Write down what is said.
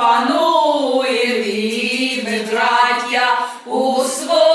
панує вільми, браття у своїй.